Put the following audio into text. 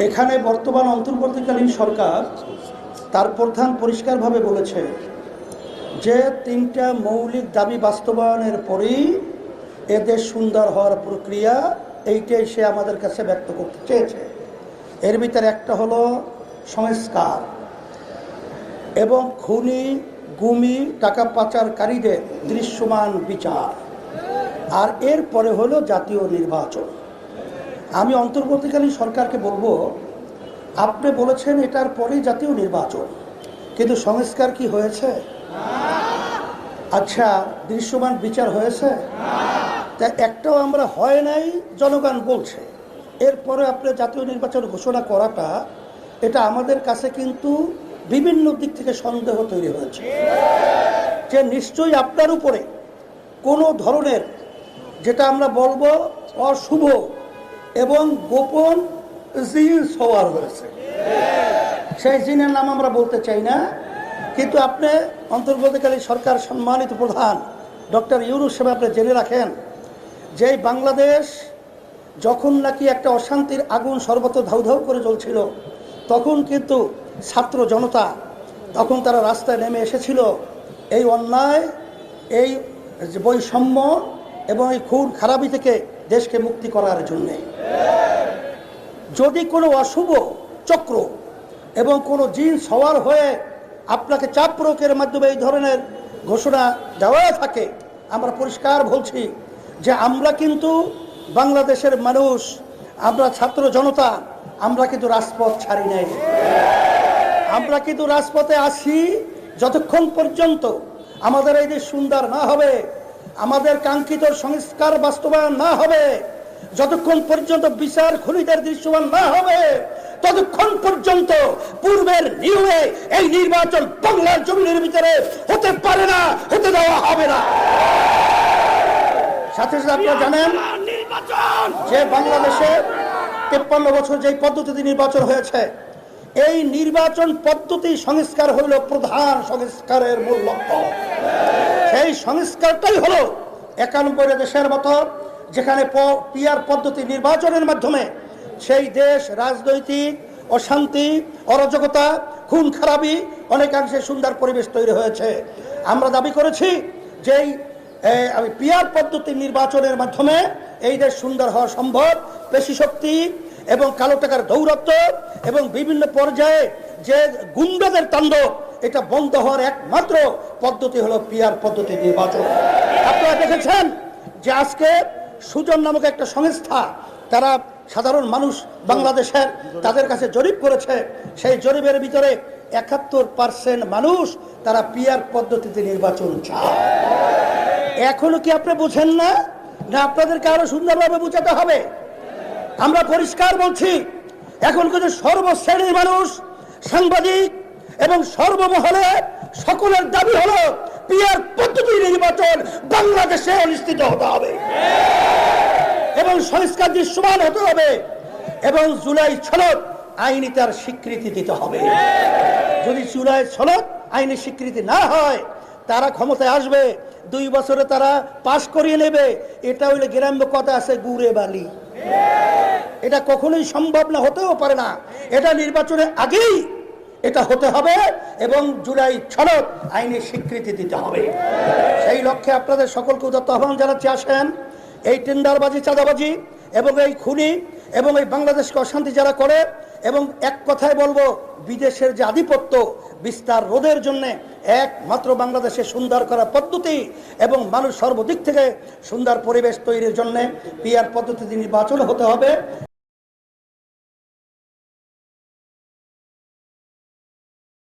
এখানে বর্তমান অন্তর্বর্তীকালীন সরকার তার প্রধান পরিষ্কারভাবে বলেছে যে তিনটা মৌলিক দাবি বাস্তবায়নের পরেই এদের সুন্দর হওয়ার প্রক্রিয়া এইটাই সে আমাদের কাছে ব্যক্ত করতে চেয়েছে। এর ভিতরে একটা হলো সংস্কার এবং খুনি, গুমি, টাকা পাচারকারীদের দৃশ্যমান বিচার। আর এরপরে হলো জাতীয় নির্বাচন। আমি অন্তর্বর্তীকালীন সরকারকে বলব, আপনি বলেছেন এটার পরেই জাতীয় নির্বাচন, কিন্তু সংস্কার কি হয়েছে? আচ্ছা দৃশ্যমান বিচার হয়েছে? তা একটাও আমরা হয় নাই, জনগণ বলছে। এরপরে আপনি জাতীয় নির্বাচন ঘোষণা করাটা, এটা আমাদের কাছে কিন্তু বিভিন্ন দিক থেকে সন্দেহ তৈরি হয়েছে। যে নিশ্চয়ই আপনার উপরে কোনো ধরনের, যেটা আমরা বলব, অশুভ এবং গোপন জিন সওয়ার হয়েছে সেই জিনের নাম আমরা বলতে চাই না, কিন্তু আপনি অন্তর্বর্তীকালী সরকার সম্মানিত প্রধান ডক্টর ইউনুস সাহেব, আপনি জেনে রাখেন যে বাংলাদেশ যখন নাকি একটা অশান্তির আগুন সর্বত্র ধাউ ধাউ করে জ্বলছিল, তখন কিন্তু ছাত্র জনতা তখন তারা রাস্তায় নেমে এসেছিল। এই অন্যায়, এই বৈষম্য এবং এই খুন খারাপি থেকে দেশকে মুক্তি করার জন্যে। যদি কোনো অশুভ চক্র এবং কোনো জিন সওয়ার হয়ে আপনাকে চাপ প্রয়োগের মাধ্যমে এই ধরনের ঘোষণা দেওয়া থাকে, আমরা পরিষ্কার বলছি যে আমরা কিন্তু বাংলাদেশের মানুষ, আমরা ছাত্র জনতা, আমরা কিন্তু রাজপথ ছাড়ি নাই। আমরা কিন্তু রাজপথে আসি যতক্ষণ পর্যন্ত আমাদের এই দেশ সুন্দর না হবে আমাদের কাঙ্ক্ষিত সংস্কার বাস্তবায়ন না হবে, যতক্ষণ পর্যন্ত বিচার খুনিদের দৃশ্যমান না হবে, ততক্ষণ পর্যন্ত পূর্বের নিয়মে এই নির্বাচন বাংলার জমিনের ভিতরে হতে পারে না, হতে দেওয়া হবে না। সাথে সাথে আপনারা জানেন যে বাংলাদেশে তেপ্পান্ন বছর যে পদ্ধতিতে নির্বাচন হয়েছে, এই নির্বাচন পদ্ধতি সংস্কার হইল প্রধান সংস্কারের মূল লক্ষ্য। সেই সংস্কারটাই হলো একানব্বই দেশের মতো যেখানে পিয়ার পদ্ধতি নির্বাচনের মাধ্যমে সেই দেশ রাজনৈতিক অশান্তি, অরাজকতা, খুন খারাপি অনেকাংশে সুন্দর পরিবেশ তৈরি হয়েছে। আমরা দাবি করেছি যে এই আমি পিয়ার পদ্ধতি নির্বাচনের মাধ্যমে এই দেশ সুন্দর হওয়া সম্ভব। পেশি শক্তি এবং কালো টাকার দৌরত্ব এবং বিভিন্ন পর্যায়ে যে গুন্ডাদের তাণ্ডব এটা বন্ধ হওয়ার একমাত্র পদ্ধতি হলো পিয়ার পদ্ধতি নির্বাচন। আপনারা দেখেছেন যে আজকে সুজন নামক একটা সংস্থা, তারা সাধারণ মানুষ বাংলাদেশের, তাদের কাছে জরিপ করেছে, সেই জরিপের ভিতরে একাত্তর পার্সেন্ট মানুষ তারা পিয়ার পদ্ধতিতে নির্বাচন চায়। এখনও কি আপনি বুঝেন না? না, আপনাদেরকে আরও সুন্দরভাবে বুঝাতে হবে। আমরা পরিষ্কার বলছি, এখন কিন্তু সর্বশ্রেণীর মানুষ, সাংবাদিক এবং সর্বমহলে সকলের দাবি হলো, পিয়ার পদ্ধতি নির্বাচন বাংলাদেশে অনুষ্ঠিত হতে হবে। এবং সংস্কার দৃশ্যমান হতে হবে, এবং জুলাই ছলক আইনি তার স্বীকৃতি দিতে হবে। যদি জুলাই ছলক আইনি স্বীকৃতি না হয়, তারা ক্ষমতায় আসবে, দুই বছরে তারা পাশ করিয়ে নেবে। এটা হইলে গ্রাম্য কথা আছে, গুড়ে বালি। এটা কখনোই সম্ভব না, হতেও পারে না। এটা নির্বাচনের আগেই এটা হতে হবে এবং জুলাই ছলক আইনি স্বীকৃতি দিতে হবে। সেই লক্ষ্যে আপনাদের সকলকে উদাত্ত আহ্বান জানাচ্ছি, আসেন। এই টেন্ডারবাজি, চাঁদাবাজি এবং এই খুনি এবং এই বাংলাদেশকে অশান্তি যারা করে এবং এক কথায় বলব, বিদেশের যে আধিপত্য, বিস্তার রোধের জন্য একমাত্র বাংলাদেশে সুন্দর করা পদ্ধতি এবং মানুষ সর্বদিক থেকে সুন্দর পরিবেশ তৈরির জন্য পিয়ার পদ্ধতি নির্বাচন হতে হবে।